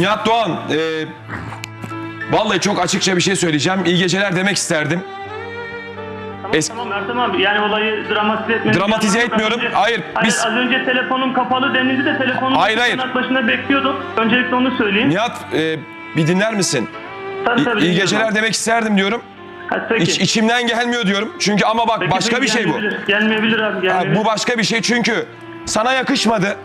Nihat Doğan, e, vallahi çok açıkça bir şey söyleyeceğim. İyi geceler demek isterdim. Tamam, Es- tamam Ertem abi yani olayı dramatize etmenin Dramatize etmiyorum. Hayır, Hayır biz- az önce telefonum kapalı denildi de telefonum Hayır, hayır. başında bekliyordum. Öncelikle onu söyleyeyim. Nihat, e, bir dinler misin? Tabii, tabii, iyi dinliyorum geceler demek isterdim diyorum. Ha, peki. İç, içimden gelmiyor diyorum. Çünkü ama bak Peki, başka peki, bir şey bu. gelmeyebilir. Gelmeyebilir abi Ha, gelmeyebilir. bu başka bir şey çünkü sana yakışmadı.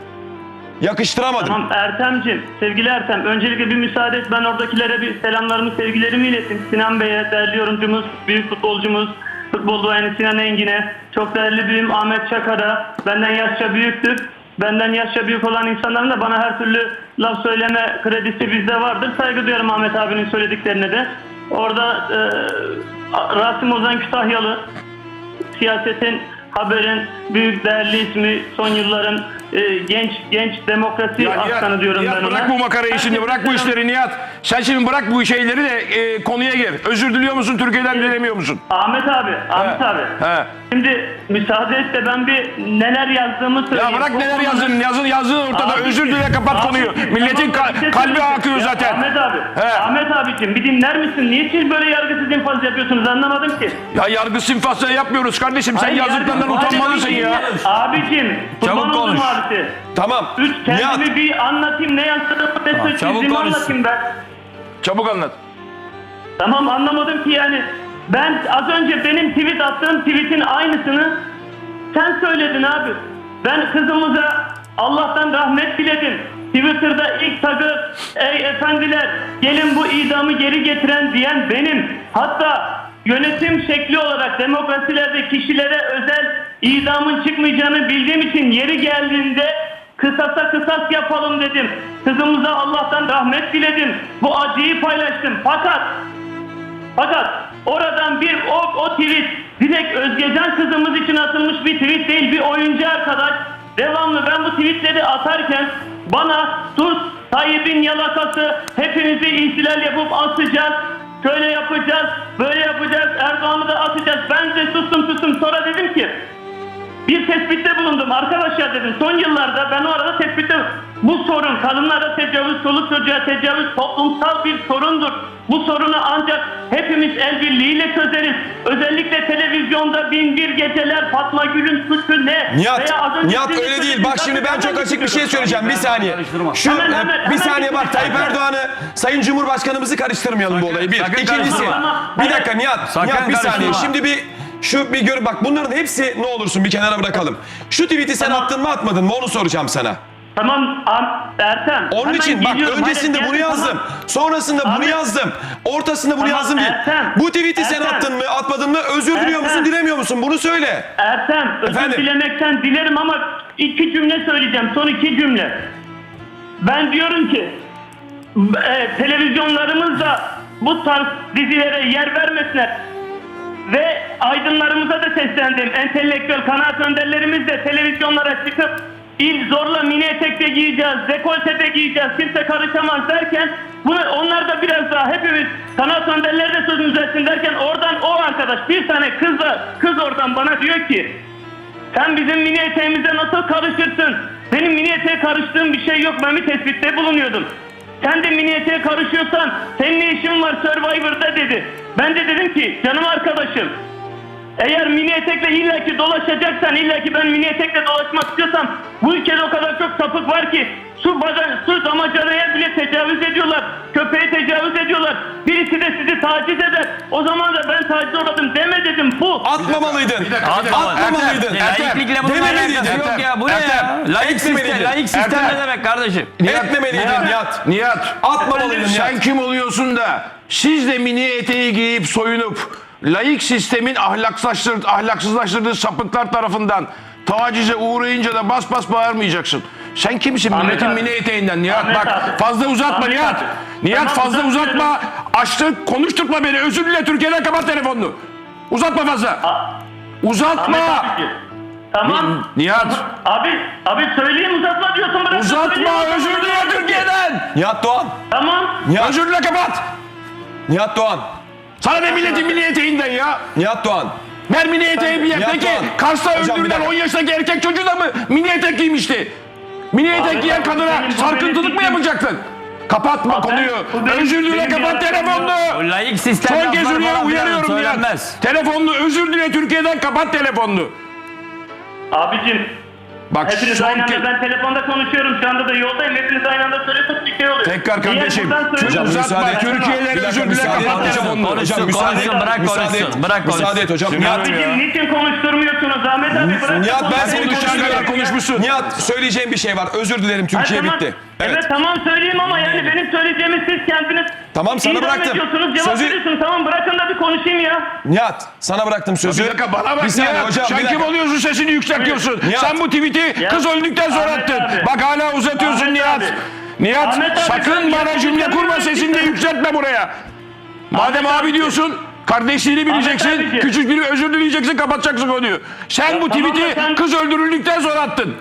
Yakıştıramadım. Tamam Ertem'cim, sevgili Ertem, öncelikle bir müsaade et ben oradakilere bir selamlarımı, sevgilerimi iletin. Sinan Bey'e, değerli yorumcumuz, büyük futbolcumuz, futbol duayeni Sinan Engin'e, çok değerli büyüğüm Ahmet Çakar'a, benden yaşça büyüktür. Benden yaşça büyük olan insanların da bana her türlü laf söyleme kredisi bizde vardır. Saygı duyuyorum Ahmet abinin söylediklerine de. Orada e, Rasim Ozan Kütahyalı, siyasetin, haberin büyük değerli ismi son yılların e, genç genç demokrasi Ya Nihat, aslanı diyorum Nihat ben ona. bırak bu makarayı şimdi bırak bu işleri Nihat. Sen şimdi bırak bu şeyleri de e, konuya gir. Özür diliyor musun Türkiye'den dilemiyor musun? Ahmet abi, Ahmet He, abi. he. Şimdi müsaade et de ben bir neler yazdığımı söyleyeyim. Ya bırak Bu neler konuda- yazdın yazın yazdığın ortada Abi, özür dile kapat abi, konuyu. tamam, Milletin bir ka- şey kalbi söyleyeceğim. akıyor Ya zaten. Ahmet abi, He. Ahmet abicim bir dinler misin? Niye siz böyle yargısız infaz yapıyorsunuz anlamadım ki. Ya yargı sinfasını yapmıyoruz kardeşim. Sen Hayır, yazdıklarından yargı- utanmalısın Hayır, ya. Abicim, kurban Çabuk konuş. Abisi. Tamam. Üç Nihat, kendimi bir anlatayım ne yazdığımı ne çabuk anlatayım ben. Çabuk anlat. Tamam anlamadım ki yani. Ben az önce benim tweet attığım tweetin aynısını sen söyledin abi. Ben kızımıza Allah'tan rahmet diledim. Twitter'da ilk tagı ey efendiler gelin bu idamı geri getiren diyen benim. Hatta yönetim şekli olarak demokrasilerde kişilere özel idamın çıkmayacağını bildiğim için yeri geldiğinde kısasa kısas yapalım dedim. Kızımıza Allah'tan rahmet diledim. Bu acıyı paylaştım. Fakat fakat oradan bir o, o tweet direkt Özgecan kızımız için atılmış bir tweet değil bir oyuncu arkadaş. Devamlı ben bu tweetleri atarken bana sus Tayyip'in yalakası hepimizi ihtilal yapıp asacağız. Şöyle yapacağız, böyle yapacağız, Erdoğan'ı da atacağız. Ben de sustum sustum sonra dedim ki bir tespitte bulundum arkadaşlar dedim. Son yıllarda ben o arada tespitte bu sorun kadınlara tecavüz, çoluk çocuğa tecavüz toplumsal bir sorundur. Bu sorunu ancak hepimiz el birliğiyle çözeriz. Özellikle televizyonda bin bir geceler Fatma Gül'ün suçu ne? Nihat, Veya az önce Nihat öyle değil. Bak şimdi ben çok açık bir şey söyleyeceğim. Bir saniye. Şu Hemen, e, hemen, bir hemen saniye bak Tayyip. Erdoğan'ı Sayın Cumhurbaşkanımızı karıştırmayalım bu olayı. Bir. sakın İkincisi. karıştırma. Bir dakika Nihat. Sakın Nihat bir saniye. karıştırma. Şimdi bir şu bir gör bak bunların hepsi ne olursun bir kenara bırakalım. Şu tweet'i sen Tamam. attın mı atmadın mı onu soracağım sana. Tamam Am- Ertem. Onun hemen için bak geliyorum. öncesinde Hayır, bunu geldim, yazdım. tamam. Sonrasında bunu Ahmet- yazdım. Ortasında bunu Tamam, yazdım değil. Ertem. Bu tweet'i sen Ertem. attın mı atmadın mı özür diliyor musun Ertem. dilemiyor musun bunu söyle. Ertem özür Efendim? dilemekten dilerim ama iki cümle söyleyeceğim. Son iki cümle. Ben diyorum ki e, televizyonlarımızda bu tarz dizilere yer vermesinler. Ve aydınlarımıza da seslendim. Entelektüel kanaat önderlerimiz de televizyonlara çıkıp il zorla mini etek giyeceğiz, dekolte de giyeceğiz, kimse karışamaz derken bunu onlar da biraz daha hepimiz kanaat önderleri de sözümüzü etsin derken oradan o arkadaş bir tane kız da kız oradan bana diyor ki sen bizim mini eteğimize nasıl karışırsın? Benim mini eteğe karıştığım bir şey yok. Ben bir tespitte bulunuyordum. Sen de mini eteğe karışıyorsan senin ne işin var Survivor'da dedi. Ben de dedim ki canım arkadaşım eğer mini etekle illaki dolaşacaksan illaki ben mini etekle dolaşmak istiyorsam bu ülkede o kadar çok sapık var ki su baca, su damacanaya bile tecavüz ediyorlar. Köpeğe tecavüz ediyorlar. Birisi de sizi taciz eder. O zaman da ben taciz uğradım deme dedim. Bu Atmamalıydın. Atmamalıydın. Laiklikle Dememeliydin. alakası yok ya. Bu ne ya? Ertem, Laik sistem, laik sistem Ertem. ne demek kardeşim? Etmemeliydin Nihat. Nihat. Atmamalıydın Sen kim oluyorsun da siz de mini eteği giyip soyunup laik sistemin ahlaksızlaştırdığı, ahlaksızlaştırdığı sapıklar tarafından tacize uğrayınca da bas bas bağırmayacaksın. Sen kimsin Ahmet milletin abi. mini eteğinden Nihat Ahmet bak abi. fazla uzatma Ahmet Nihat. abi. Nihat Tamam, fazla uzatma. Açtı konuşturma beni özür dile Türkiye'den kapat telefonunu. Uzatma fazla. Uzatma. Ahmet abiciğim. Tamam. Nihat Abi, abi söyleyeyim uzatma diyorsun bırak. uzatma özür uzatma dile. Türkiye'den. Nihat Doğan. Tamam. Nihat, Özür dile kapat. Nihat Doğan. Sana ne milletin mini eteğinden ya. Nihat Doğan. Ver mini eteği bir yer. Nihat Peki Doğan. Kars'ta öldürülen dakika. 10 yaşındaki erkek çocuğu da mı mini etek giymişti? Mini etek giyen kadına sarkıntılık mı yapacaktın? Kapatma konuyu. Özür dile kapat telefonunu. Son kez uyarıyorum Söylenmez. Telefonunu özür dile Türkiye'den kapat telefonunu. Abicim Bak hepiniz son aynı anda ben telefonda konuşuyorum şu anda da yoldayım. Hepiniz aynı anda söylüyorsanız bir şey oluyor. Tekrar Eğer kardeşim. buradan uzatma. müsaade et. Türkiye'lere Bir dakika, özür dile müsaade kapat telefonunu. Hocam müsaade et. konuşsun, bırak Müsaade konuşsun, et. bırak konuşsun. Müsaade et hocam. Nihat. Abicim niçin konuşturmuyorsunuz Ahmet abi? Bırak Nihat ben konuşayım. seni kadar konuşmuşsun. Nihat söyleyeceğim bir şey var. Özür dilerim Türkiye Ha, tamam. bitti. Evet. Evet. tamam söyleyeyim ama yani benim söyleyeceğimi siz kendiniz Tamam, sana idam bıraktım. ediyorsunuz, cevap Sözü- veriyorsunuz. Tamam bırakın da bir konuşayım ya. Nihat sana bıraktım sözü. Bir dakika bana bak Bir saniye Nihat. hocam. Sen kim dakika. oluyorsun sesini yükseltiyorsun. Nihat. Sen bu tweet'i Ya, kız öldükten sonra Ahmet attın. abi. Bak hala uzatıyorsun Ahmet Nihat. abi. Nihat Ahmet abi, sakın sen bana cümle kurma sesini de şey- yükseltme buraya. Madem Ahmet abi abi. diyorsun kardeşliğini bileceksin. abiciğim. Küçük bir özür dileyeceksin kapatacaksın konuyu. Sen bu tamam da tweet'i sen- kız öldürüldükten sonra attın.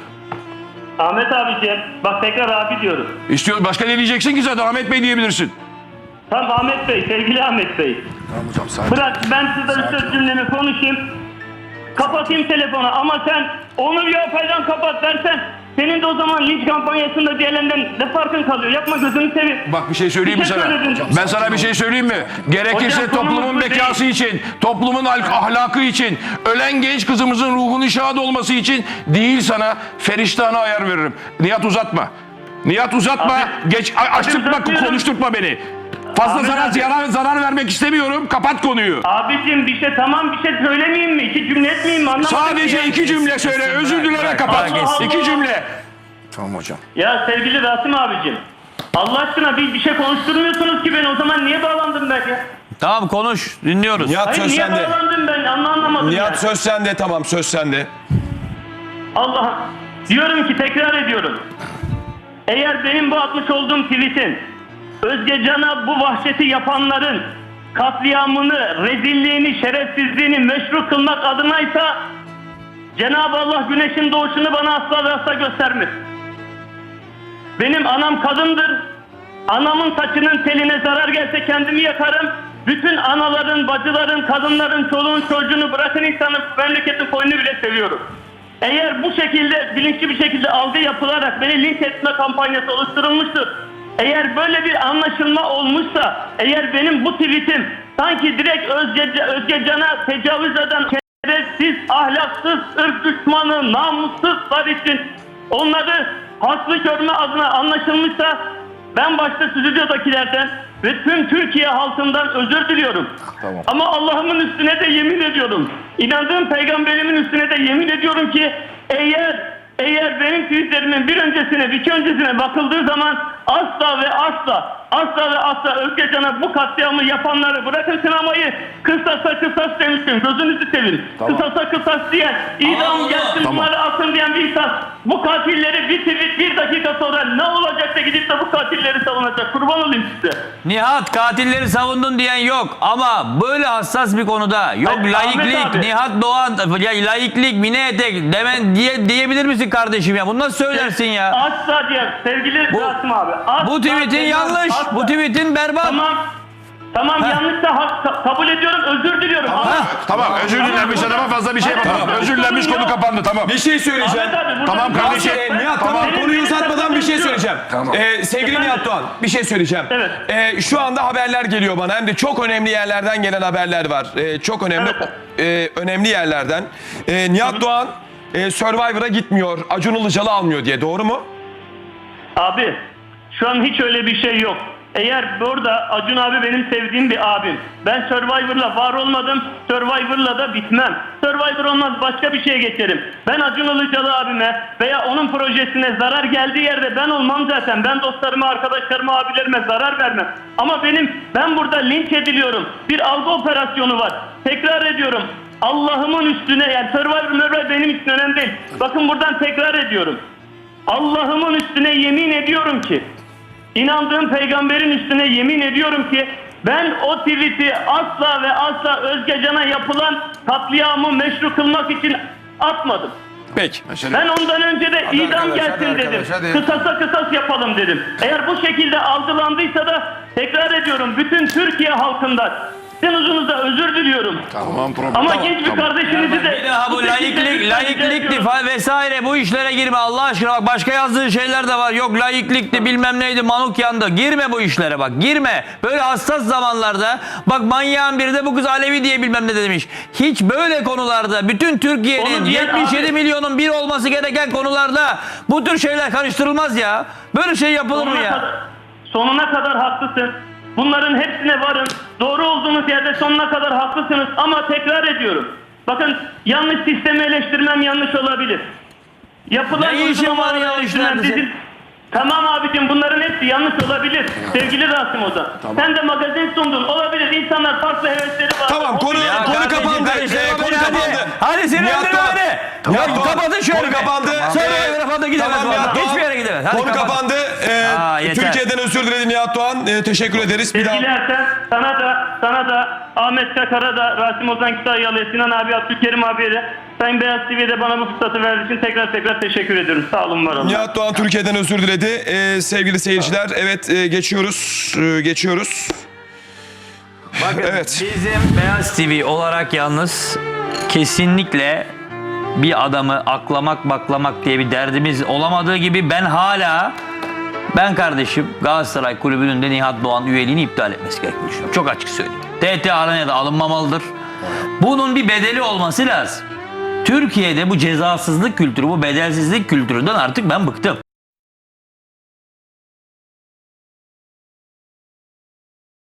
Ahmet abiciğim bak tekrar abi diyorum. İstiyor başka ne diyeceksin ki zaten Ahmet Bey diyebilirsin. Tamam Ahmet Bey, sevgili Ahmet Bey. Bırak ben sizden söz cümlemi konuşayım. Kapatayım telefonu ama sen onu yapacağım kapat dersen senin de o zaman linç kampanyasında diğerlerinden ne farkın kalıyor? Yapma gözünü seveyim. Bak bir şey söyleyeyim mi Bir şey sana? söyledin. Ben sana bir şey söyleyeyim mi? Gerekirse Hocam, konumuz toplumun bu bekası değil. için, toplumun al- ahlakı için, ölen genç kızımızın ruhunun şad olması için değil sana feriştahına ayar veririm. Nihat uzatma. Nihat uzatma. Abi- Geç a- açtırtma, uzatıyorum. konuşturtma beni. Fazla Abi- zarar, abi. zarar, zarar vermek istemiyorum. Kapat konuyu. Abicim bir şey tamam bir şey söylemeyeyim mi? İki cümle etmeyeyim mi? Anlamadım Sadece ya. iki cümle söyle. Özür dile ve bırak, kapat. bırak geçsin. İki cümle. Ya sevgili Rasim abicim. Allah aşkına bir, bir şey konuşturmuyorsunuz ki ben o zaman niye bağlandım ben ya? Tamam konuş dinliyoruz. Nihat Hayır söz niye sende. bağlandım ben anla anlamadım Nihat yani. söz sende tamam söz sende. Allah diyorum ki tekrar ediyorum. Eğer benim bu atmış olduğum tweetin Özge Can'a bu vahşeti yapanların katliamını, rezilliğini, şerefsizliğini meşru kılmak adınaysa Cenab-ı Allah güneşin doğuşunu bana asla ve asla göstermez. Benim anam kadındır. Anamın saçının teline zarar gelse kendimi yakarım. Bütün anaların, bacıların, kadınların, çoluğun, çocuğunu bırakın insanın memleketin koyunu bile seviyorum. Eğer bu şekilde bilinçli bir şekilde algı yapılarak beni linç etme kampanyası oluşturulmuştur. Eğer böyle bir anlaşılma olmuşsa, eğer benim bu tweetim sanki direkt Özge, Özge Can'a tecavüz eden şerefsiz, ahlaksız, ırk düşmanı, namussuzlar için onları haklı görme adına anlaşılmışsa ben başta stüdyodakilerden ve tüm Türkiye halkından özür diliyorum. Ama Allah'ımın üstüne de yemin ediyorum. İnandığım peygamberimin üstüne de yemin ediyorum ki eğer eğer benim tweetlerimin bir öncesine bir iki öncesine bakıldığı zaman asla ve asla asla ve asla Özgecan'a bu katliamı yapanları bırakın sinemayı. Kısasa kısas demiştim gözünüzü sevin. Kısasa kısas diyen idam gelsin bunları atın diyen bir insan bu katilleri bir tweet bir dakika sonra ne olacak da gidip de bu katilleri savunacak kurban olayım size. Nihat katilleri savundun diyen yok ama böyle hassas bir konuda yok Hayır, Ahmet laiklik, abi. Nihat Doğan ya laiklik, mini etek demen diye diyebilir misin kardeşim ya? Bunu nasıl söylersin ya? Asla diye sevgili Bu- Rasim abi. asla Bu tweetin demem, yanlış, asla. bu tweetin berbat. Tamam. Tamam yanlışsa hak, ka- kabul ediyorum özür diliyorum. Ama Tamam özür dilenmiş adama fazla bir şey yapamam. tamam. Özür dilenmiş konu kapandı tamam. Bir şey söyleyeceğim. Ahmet abi, burada- Tamam kardeşim. Nihat, Nihat tamam Benim- konuyu benim uzatmadan bir şey sakıncam söyleyeceğim. Ee, sevgili Efendim? Nihat Doğan bir şey söyleyeceğim. Evet. Ee, şu anda haberler geliyor bana hem de çok önemli yerlerden gelen haberler var. Ee, çok önemli e, önemli yerlerden. Ee, Nihat Doğan e, Survivor'a gitmiyor. Acun Ilıcalı almıyor diye doğru mu? Abi şu an hiç öyle bir şey yok. Eğer burada Acun abi benim sevdiğim bir abim. Ben Survivor'la var olmadım. Survivor'la da bitmem. Survivor olmaz başka bir şeye geçerim. Ben Acun Ilıcalı abime veya onun projesine zarar geldiği yerde ben olmam zaten. Ben dostlarıma, arkadaşlarıma, abilerime zarar vermem. Ama benim ben burada linç ediliyorum. Bir algı operasyonu var. Tekrar ediyorum. Allah'ımın üstüne yani Survivor Survivor benim için önemli değil. Bakın buradan tekrar ediyorum. Allah'ımın üstüne yemin ediyorum ki inandığım peygamberin üstüne yemin ediyorum ki ben o tweet'i asla ve asla Özgecan'a yapılan katliamı meşru kılmak için atmadım. Peki. Ben ondan önce de idam gelsin dedim. Kısasa kısas yapalım dedim. Eğer bu şekilde algılandıysa da tekrar ediyorum bütün Türkiye halkından sizden uzunuza özür diliyorum. Tamam problem. Ama tamam, genç bir tamam. kardeşinizi de Bir daha bu laiklik, laiklikti falan vesaire bu işlere girme Allah aşkına bak başka yazdığı şeyler de var. Yok laiklikti bilmem neydi manuk yandı. Girme bu işlere bak girme. Böyle hassas zamanlarda bak manyağın biri de bu kız Alevi diye bilmem ne demiş. Hiç böyle konularda bütün Türkiye'nin Onu diyen 77 abi- milyonun bir olması gereken konularda bu tür şeyler karıştırılmaz ya. Böyle şey yapılır mı Sonuna ya? kadar, sonuna kadar haklısın. Bunların hepsine varın. Doğru olduğunuz yerde sonuna kadar haklısınız. Ama tekrar ediyorum. Bakın yanlış sistemi eleştirmem yanlış olabilir. Yapılan Ne işin var ya senin? Tamam abicim bunların hepsi yanlış olabilir. Sevgili Rasim Ozan. Sen de magazin sundun. Olabilir. İnsanlar farklı hevesleri var. Tamam konu Ya konu kardeşim, kapandı. kardeşim, Ee, konu hadi. kapandı. Hadi sinirlendirme Doğan. beni. Ya kapatın şöyle. Konu kapandı. Sonra Ee, Rafat'a gidemez tamam. Hiçbir yere gidemez. Hadi Konu kapandı. Ee, yeter. Türkiye'den özür diledi Nihat Doğan. Ee, teşekkür ederiz. Bir daha Sevgili Ersen, sana da, sana da, Ahmet Çakar'a da, Rasim Ozan Kütahyalı'ya, Sinan abi, Abdülkerim abiye de, Sayın Beyaz TV'de bana bu fırsatı verdiği için tekrar tekrar teşekkür ediyorum. Sağ olun, var olun. Nihat Doğan Türkiye'den özür diledi. Ee, sevgili seyirciler evet e, geçiyoruz. Ee, geçiyoruz. Bakın Evet. bizim Beyaz TV olarak yalnız kesinlikle bir adamı aklamak baklamak diye bir derdimiz olamadığı gibi ben hala ben kardeşim Galatasaray Kulübü'nün de Nihat Doğan üyeliğini iptal etmesi gerektiğini düşünüyorum. Çok açık söyleyeyim. TT Arena'ya alınmamalıdır. Bunun bir bedeli olması lazım. Türkiye'de bu cezasızlık kültürü, bu bedelsizlik kültüründen artık ben bıktım.